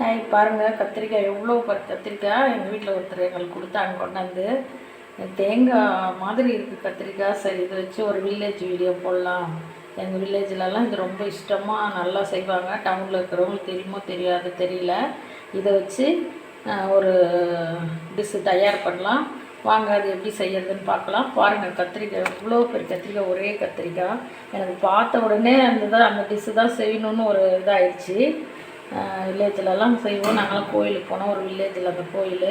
Hi பாருங்கள் கத்திரிக்காய் எவ்வளோ கத்திரிக்காய் எங்கள் வீட்டில் ஒருத்தர் எங்களுக்கு கொடுத்தாங்க கொண்டாந்து. தேங்காய் மாதிரி இருக்குது கத்திரிக்காய். சரி இதை வச்சு ஒரு வில்லேஜ் வீடியோ போடலாம். எங்கள் வில்லேஜ்லலாம் இது ரொம்ப இஷ்டமாக நல்லா செய்வாங்க. டவுனில் இருக்கிறவங்களுக்கு தெரியுமோ தெரியாது தெரியல. இதை வச்சு ஒரு டிஷ்ஷு தயார் பண்ணலாம். வாங்க அது எப்படி செய்யறதுன்னு பார்க்கலாம். பாருங்கள் கத்திரிக்காய் இவ்வளோ பெரிய கத்திரிக்காய் ஒரே கத்திரிக்காய். எனக்கு பார்த்த உடனே அந்த தான் அந்த டிஷ்ஷு தான் செய்யணும்னு ஒரு இதாகிடுச்சு வில்லேஜ்லலாம் செய்வோம். நாங்களாம் கோயிலுக்கு போனோம். ஒரு வில்லேஜில் அந்த கோயில்.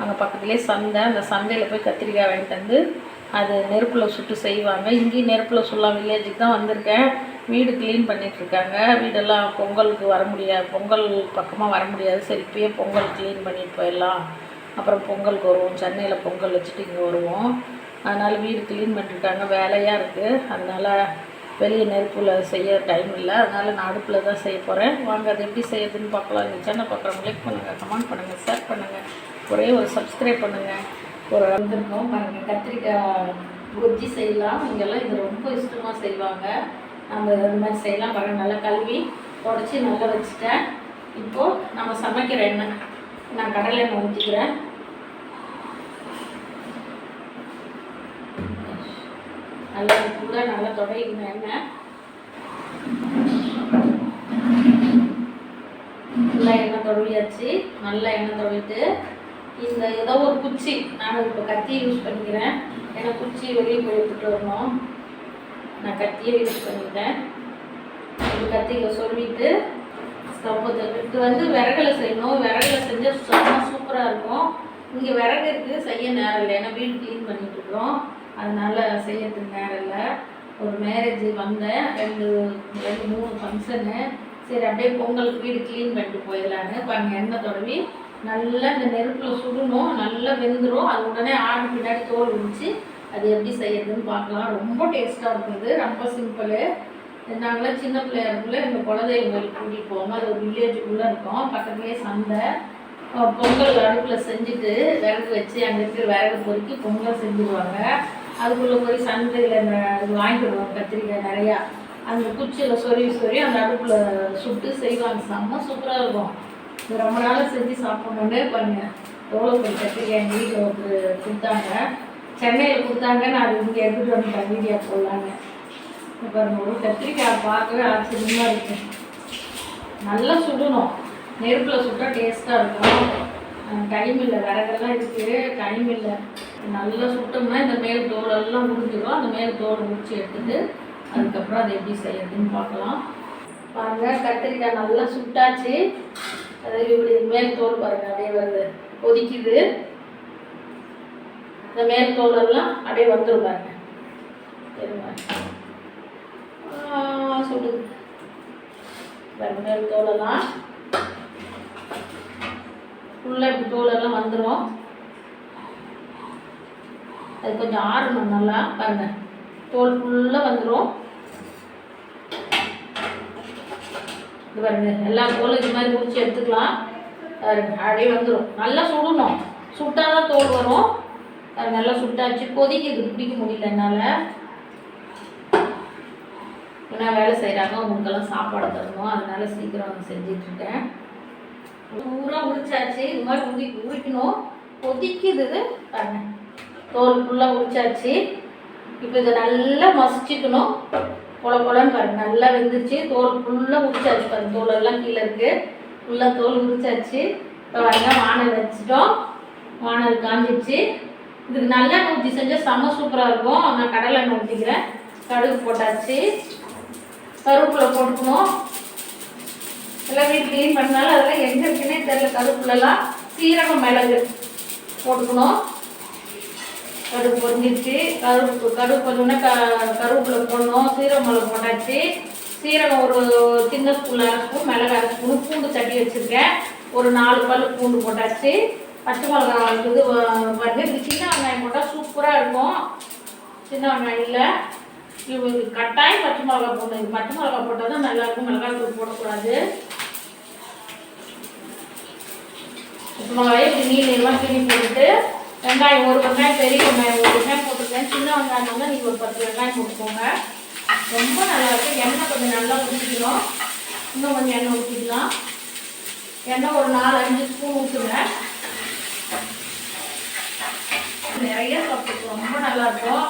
அங்கே பக்கத்துலேயே சந்தை. அந்த சந்தையில் போய் கத்திரிக்காய் வாங்கிட்டு வந்து அது நெருப்பில் சுட்டு செய்வாங்க. இங்கேயும் நெருப்பில் சுடலாம். வில்லேஜுக்கு தான் வந்திருக்கேன். வீடு க்ளீன் பண்ணிகிட்ருக்காங்க வீடெல்லாம் பொங்கலுக்கு வர முடியாது. பொங்கல் பக்கமாக வர முடியாது. சரி இப்போயே பொங்கல் க்ளீன் பண்ணிட்டு போயிடலாம். அப்புறம் பொங்கலுக்கு வருவோம். சென்னையில் பொங்கல் வச்சுட்டு இங்கே வருவோம். அதனால் வீடு க்ளீன் பண்ணிருக்காங்க வேலையாக இருக்குது அதனால் வெளியே நெருப்பில் செய்ய டைம் இல்லை. அதனால் நான் அடுப்பில் தான் செய்ய போகிறேன் வாங்க அது எப்படி செய்யறதுன்னு பார்க்கலாம். இந்த சேனல் பார்க்குறவங்க லைக் பண்ணுங்கள் கமெண்ட் பண்ணுங்கள் ஷேர் பண்ணுங்கள் ஒரே ஒரு சப்ஸ்கிரைப் பண்ணுங்கள் ஒரு வந்திருக்கோம் பாருங்கள் கத்திரிக்காய் குஜ்ஜி செய்யலாம். இங்கெல்லாம் இது ரொம்ப இஷ்டமாக செய்வாங்க. நம்ம இந்த மாதிரி செய்யலாம் பாருங்கள் நல்லா கழுவி உடச்சி நல்லா வச்சுட்டேன். இப்போது நம்ம சமைக்கிற எண்ணெய். நான் கடலை எண்ணெய் ஊற்றிக்கிறேன் நல்லா கூட நல்லா தொடங்கிக்கணும் எண்ணெய் நல்லா எண்ணெய் தொடவியாச்சு நல்லா எண்ணெய் தொடவிட்டு இந்த ஏதோ ஒரு குச்சி நான் இப்போ கத்தி யூஸ் பண்ணிக்கிறேன். ஏன்னா குச்சி வெளியே போய் எடுத்துகிட்டு வரணும். நான் கத்தியை யூஸ் பண்ணிக்கிட்டேன் இந்த கத்தியில் சொல்லிட்டு ஸ்டவ் இது வந்து விறகுல செய்யணும். விறகுல செஞ்சால் செம்ம சூப்பராக இருக்கும். இங்கே விறகு இருக்குது செய்ய நேரம் இல்லை. ஏன்னா வீடு க்ளீன் பண்ணிகிட்டு இருக்கிறோம். அதனால் செய்யறதுக்கு நேரம் இல்லை. ஒரு மேரேஜ் வந்தேன். ரெண்டு ரெண்டு மூணு ஃபங்க்ஷனு சரி அப்படியே பொங்கலுக்கு வீடு க்ளீன் பண்ணிட்டு போயிடலான்னு பாருங்க. எண்ணெய் தொடவி நல்லா இந்த நெருப்பில் சுடணும். நல்லா வெந்துடும் அது உடனே ஆடு பின்னாடி தோல் உரிச்சு அது எப்படி செய்யறதுன்னு பார்க்கலாம். ரொம்ப டேஸ்ட்டாக இருக்குது ரொம்ப சிம்பிளு நாங்களாம் சின்ன பிள்ளையா இருக்குள்ள எங்கள் குலதெய்வம் கோயிலுக்கு கூட்டிகிட்டு போவோம் அது ஒரு வில்லேஜுக்குள்ளே இருக்கோம். பக்கத்துலேயே சந்தை. பொங்கல் அடுப்பில் செஞ்சுட்டு விறகு வச்சு அங்கே இருக்கிற விறகு பொறுக்கி பொங்கல் செஞ்சுருவாங்க. அதுக்குள்ளே போய் சந்தையில் இந்த வாங்கிட்டு வருவாங்க கத்திரிக்காய் நிறையா. அந்த குச்சியில் சொருவி சொருவி அந்த அடுப்பில் சுட்டு செய்வாங்க. செம்ம சூப்பராக இருக்கும். இது ரொம்ப நாள் செஞ்சு சாப்பிட்ணுன்னே பாருங்க. எவ்வளோ பெரிய கத்திரிக்காய் எங்கள் வீட்டில் ஒரு கொடுத்தாங்க. சென்னையில் கொடுத்தாங்க நான் அது இங்கே எடுத்துகிட்டு வந்துட்டேன் வீடியோ போடலாங்க பாருங்க ஒரு கத்திரிக்காய் பார்க்கவே ஆச்சரியமாக இருக்கும் நல்லா சுடணும். நெருப்பில் சுட்டால் டேஸ்ட்டாக இருக்கும். டைம் இல்லை விறகெல்லாம் இருக்குது டைம் இல்லை. நல்லா சுட்டோம்னா இந்த மேல் தோலெல்லாம் முடிஞ்சிடும். அந்த மேல் தோடு முடிச்சு எடுத்துட்டு அதுக்கப்புறம் அதை எப்படி செய்யறதுன்னு பார்க்கலாம். பாருங்க கத்திரிக்காய் நல்லா சுட்டாச்சு. அது இப்படி மேல் தோல் பாருங்க அப்படியே வருது. கொதிக்குது. இந்த மேல் தோலெல்லாம் அப்படியே வந்துடும் பாருங்க. சுடுது பாருங்க மேல் தோலெல்லாம். ஃபுல்லாக இப்படி தோலெல்லாம் வந்துடும் அது கொஞ்சம் ஆறணும் நல்லா பாருங்க. தோல் ஃபுல்லாக வந்துடும் இது பாருங்க எல்லா தோலும் இது மாதிரி முடிச்சு எடுத்துக்கலாம். பாருங்க அப்படியே வந்துடும் நல்லா சுடணும். சுட்டாதான் தோல் வரும். அது நல்லா சுட்டாச்சு. கொதிக்குது. பிடிக்க முடியல என்னால். ஏன்னா வேலை செய்கிறாங்க அவங்களுக்கெல்லாம் சாப்பாடு தரணும். அதனால சீக்கிரம் செஞ்சிட்ருக்கேன் பூரா உரிச்சாச்சு. இது மாதிரி உரி உரிக்கணும். கொதிக்குது. பாருங்க. தோல் ஃபுல்லாக உரிச்சாச்சு இப்போ இதை நல்லா மசிச்சுக்கணும். பொல பொலன்னு பாருங்க நல்லா வெந்துருச்சு. தோல் ஃபுல்லாக உரிச்சாச்சு பாருங்க. தோல் எல்லாம் கீழே இருக்குது ஃபுல்லாக தோல் உரிச்சாச்சு இப்போ பாருங்க வானல் வச்சுட்டோம். வானல் காஞ்சிடுச்சு இதுக்கு நல்லா ஊற்றி செஞ்சால் செம்ம சூப்பராக இருக்கும். நான் கடலை எண்ணெய் ஊற்றிக்கிறேன் கடுகு போட்டாச்சு. கருவேப்பிலை போட்டுக்கணும் எல்லாம் வீட்டு க்ளீன் பண்ணாலும் அதெல்லாம் எங்கே இருக்குன்னே தெரியல. கருவேப்பிலலாம் சீரகம் மிளகு போட்டுக்கணும் கடுகு பொரிஞ்சிருச்சு. கருப்பு கடுகு பொரிஞ்சோடனே க கருவேப்பிலை போடணும் சீரகம் போட்டாச்சு. சீரகம் ஒரு சின்ன ஸ்பூன் அரை ஸ்பூன் மிளகு அரை ஸ்பூன் பூண்டு தட்டி வச்சுருக்கேன். ஒரு நாலு பல் பூண்டு போட்டாச்சு. பச்சை மிளகா இது பாருங்க இது சின்ன வெங்காயம் போட்டால் சூப்பராக இருக்கும். சின்ன வெங்காயம் இல்லை. இது கட்டாயம் பச்சை மிளகா போடணும். இது பச்சை மிளகா போட்டால் தான் நல்லாயிருக்கும். மிளகாய் தூள் போடக்கூடாது. பச்சை மிளகாயை இப்படி நீள் நீளமாக போட்டுட்டு வெங்காயம் ஒரு வெங்காயம் பெரிய வெங்காயம் ஒரு வெங்காயம் போட்டுருக்கேன் சின்ன வெங்காயம் வந்து நீங்கள் ஒரு பத்து வெங்காயம் போட்டுக்கோங்க. ரொம்ப நல்லாயிருக்கும் எண்ணெய் கொஞ்சம் நல்லா ஊற்றிக்கணும் இன்னும் கொஞ்சம் எண்ணெய் ஊற்றிக்கலாம் எண்ணெய் ஒரு நாலு அஞ்சு ஸ்பூன் ஊற்றுங்க நிறைய சாப்பிட்டு ரொம்ப நல்லா இருக்கும்.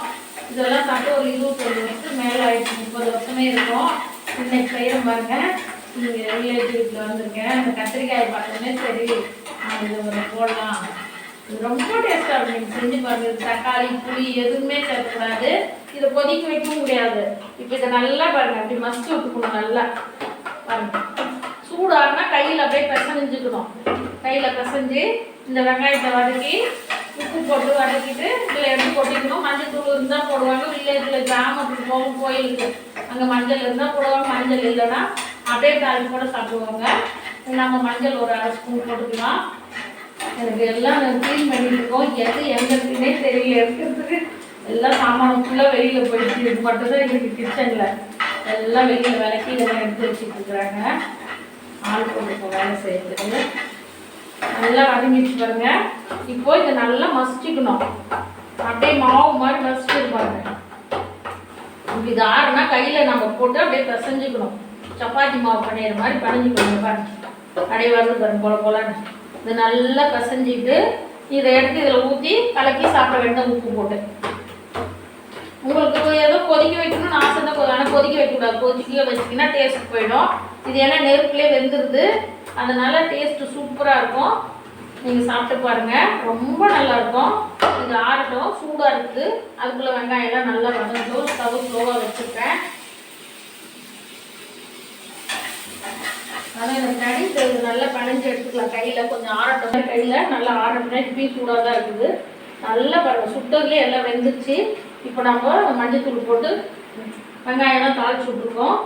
இதெல்லாம் சாப்பிட்டு ஒரு இருபத்தொரு வருஷத்துக்கு மேலே ஆயிடுச்சு. முப்பது வருஷமே இருக்கும். இன்னைக்கு செய்ய பாருங்க. நீங்கள் ரிலேட்டிவ் வீட்டில் வந்திருக்கேன். இந்த கத்திரிக்காய் பார்த்தோன்னே சரி நான் இதை போடலாம். ரொம்ப டேஸ்ட்டாக இருக்கும். நீங்கள் செஞ்சு பாருங்க. தக்காளி புளி எதுவுமே சேர்க்கக்கூடாது. இதை கொதிக்க வைக்கவும் முடியாது. இப்போ இதை நல்லா பாருங்க. அப்படி மஸ்ட் விட்டுக்கணும் நல்லா. பாருங்க. சூடானா கையில் அப்படியே பிசைஞ்சுக்கணும். கையில் பிசைஞ்சு இந்த வெங்காயத்தை வதக்கி உப்பு போட்டு வதக்கிட்டு இதில் எடுத்து கொட்டிக்கணும். மஞ்சள் தூள் இருந்தால் போடுவாங்க. வில்லேஜில் கிராமத்துக்கு போகும் கோயிலுக்கு அங்கே மஞ்சள் இருந்தால் போடுவாங்க. மஞ்சள் இல்லைன்னா அப்படியே தாளிச்சு கூட சாப்பிடுவாங்க. நம்ம மஞ்சள் ஒரு அரை ஸ்பூன் போட்டுக்கலாம். எனக்கு எல்லாம் நாங்கள் க்ளீன் பண்ணிட்டு இருக்கோம் எது எங்க இருக்குன்னே தெரியல. இருக்கிறதுக்கு எல்லாம் சாமானம் ஃபுல்லாக வெளியில் போயிடுச்சு. இது மட்டும்தான் எங்களுக்கு கிச்சனில் எல்லாம் வெளியில் விளக்கி இதெல்லாம் எடுத்து வச்சுட்டு இருக்கிறாங்க ஆள் போட்டு வேலை செய்யறது. நல்லா வதங்கிடுச்சு பாருங்க. இப்போ இதை நல்லா மசிச்சுக்கணும். அப்படியே மாவு மாதிரி மசிச்சு பாருங்க. இப்படி இது ஆறுனா கையில் நம்ம போட்டு அப்படியே பிசைஞ்சுக்கணும். சப்பாத்தி மாவு பண்ணிடுற மாதிரி பண்ணிக்கணும் பாருங்க. அப்படியே வருது பாருங்க போல போலான்னு. இது நல்லா பிசைஞ்சிட்டு இதை எடுத்து இதில் ஊற்றி கலக்கி சாப்பிட வேண்டாம் உப்பு போட்டு. உங்களுக்கு ஏதோ கொதிக்க வைக்கணும்னு ஆசை தான் ஆனால் கொதிக்க வைக்கக்கூடாது. கொதிக்க வச்சிங்கன்னா டேஸ்ட் போயிடும். இது ஏன்னா நெருப்புலேயே வெந்துருது. அதனால டேஸ்ட்டு சூப்பராக இருக்கும். நீங்கள் சாப்பிட்டு பாருங்கள் ரொம்ப நல்லா இருக்கும். இது ஆறட்டும் சூடாக இருக்குது. அதுக்குள்ளே வெங்காயம் எல்லாம் நல்லா வதங்கட்டும். ஸ்டவ் ஸ்லோவாக வச்சுருக்கேன். ஆனால் இந்த இது நல்லா பனைஞ்சு எடுத்துக்கலாம். கையில் கொஞ்சம் ஆரட்டம். கையில் நல்லா ஆறட்டும் இப்பயும் சூடாக தான் இருக்குது. நல்லா பாருங்கள் சுட்டதுலேயே எல்லாம் வெந்துருச்சு. இப்போ நம்ம மஞ்சத்தூள் போட்டு வெங்காயம்லாம் தாளிச்சு விட்ருக்கோம்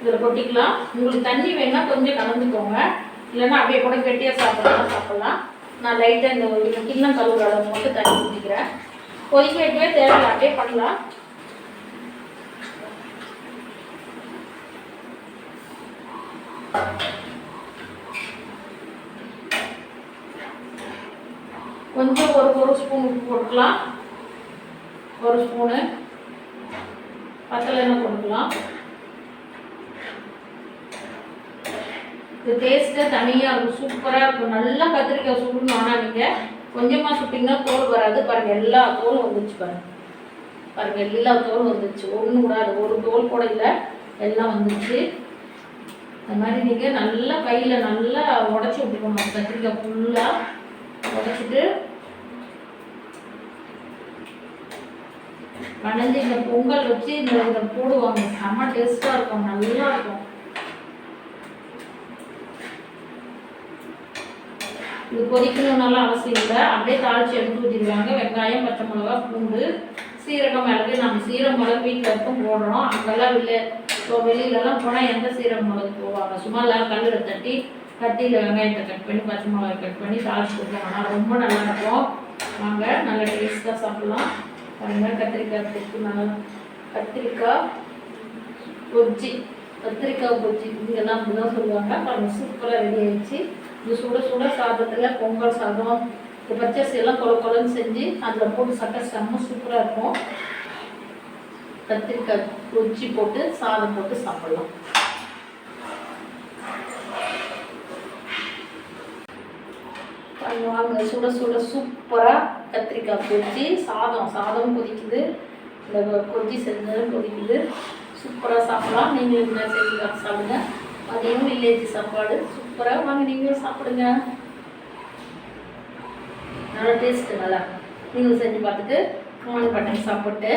இதில் கொட்டிக்கலாம். உங்களுக்கு தண்ணி வேணா கொஞ்சம் கலந்துக்கோங்க. இல்லைன்னா அப்படியே கூட கெட்டியாக சாப்பிடலாம். சாப்பிடலாம். நான் லைட்டாக இந்த ஒரு கிண்ணம் கழுவுற அளவு மட்டும் தண்ணி ஊற்றிக்கிறேன் கொதிக்க வைக்கவே தேவையில்லை. அப்படியே பண்ணலாம். கொஞ்சம் ஒரு ஒரு ஸ்பூன் உப்பு போட்டுக்கலாம். ஒரு ஸ்பூனு பத்தலை எண்ணெய் போட்டுக்கலாம். இது டேஸ்ட்டே தனியாக இருக்கும். சூப்பராக இருக்கும். நல்லா கத்திரிக்காய் சுடணும் ஆனால் நீங்கள் கொஞ்சமாக சுட்டிங்கன்னா தோல் வராது. பாருங்கள் எல்லா தோலும் வந்துச்சு பாருங்கள் பாருங்கள் எல்லா தோலும் வந்துச்சு ஒன்று கூடாது ஒரு தோல் கூட இல்லை. எல்லாம் வந்துச்சு அது மாதிரி நீங்கள் நல்லா கையில் நல்லா உடச்சி விட்டுக்கணும் கத்திரிக்காய் ஃபுல்லாக உடச்சிட்டு வளைஞ்சு இந்த பொங்கல் வச்சு இந்த இதை போடுவாங்க. செம்ம டேஸ்ட்டாக இருக்கும். நல்லா இருக்கும். இது கொதிக்கணும்னாலும் அவசியம் இல்லை. அப்படியே தாளிச்சு எடுத்து ஊற்றிடுவாங்க வெங்காயம் பச்சை மிளகா பூண்டு சீரகம் மிளகு. நம்ம சீரகம் மிளகு வீட்டில் இருக்கும் போடுறோம். அங்கெல்லாம் இல்லை. ஸோ வெளியிலலாம் போனால் எந்த சீரகம் மிளகு போவாங்க? சும்மா எல்லாம் கல்லில் தட்டி கத்தியில் வெங்காயத்தை கட் பண்ணி பச்சை மிளகாய் கட் பண்ணி தாளிச்சு கொடுப்பாங்க ஆனால் ரொம்ப நல்லா இருக்கும். வாங்க நல்ல டேஸ்ட்டாக சாப்பிட்லாம். பாருங்கள் கத்திரிக்காய் தொக்கு நல்லா கத்திரிக்காய் பொஜ்ஜி கத்திரிக்காய் பொஜ்ஜி இதெல்லாம் அப்படி தான் சொல்லுவாங்க. பாருங்கள் சூப்பராக ரெடி ஆயிடுச்சு. இது சுட சுட சாதத்தில் பொங்கல் சாதம் இந்த பச்சரிசி எல்லாம் கொல கொலன்னு செஞ்சு அதில் போட்டு சட்டை செம்ம சூப்பராக இருக்கும். கத்திரிக்காய் பொஜ்ஜி போட்டு சாதம் போட்டு சாப்பிடலாம். வாங்க சுட சுட சூப்பராக கத்திரிக்காய் பொரிச்சு சாதம் சாதம் கொதிக்குது. இந்த கொஜ்ஜி செஞ்சதும் கொதிக்குது. சூப்பராக சாப்பிடலாம். நீங்களும் இந்த செஞ்சு சாப்பிடுங்க. அதையும் வில்லேஜ் சாப்பாடு. சூப்பராக வாங்க நீங்களும் சாப்பிடுங்க. நல்லா டேஸ்ட்டு நல்லா. நீங்களும் செஞ்சு பார்த்துட்டு கமெண்ட் பண்ணுங்க சாப்பிட்டு.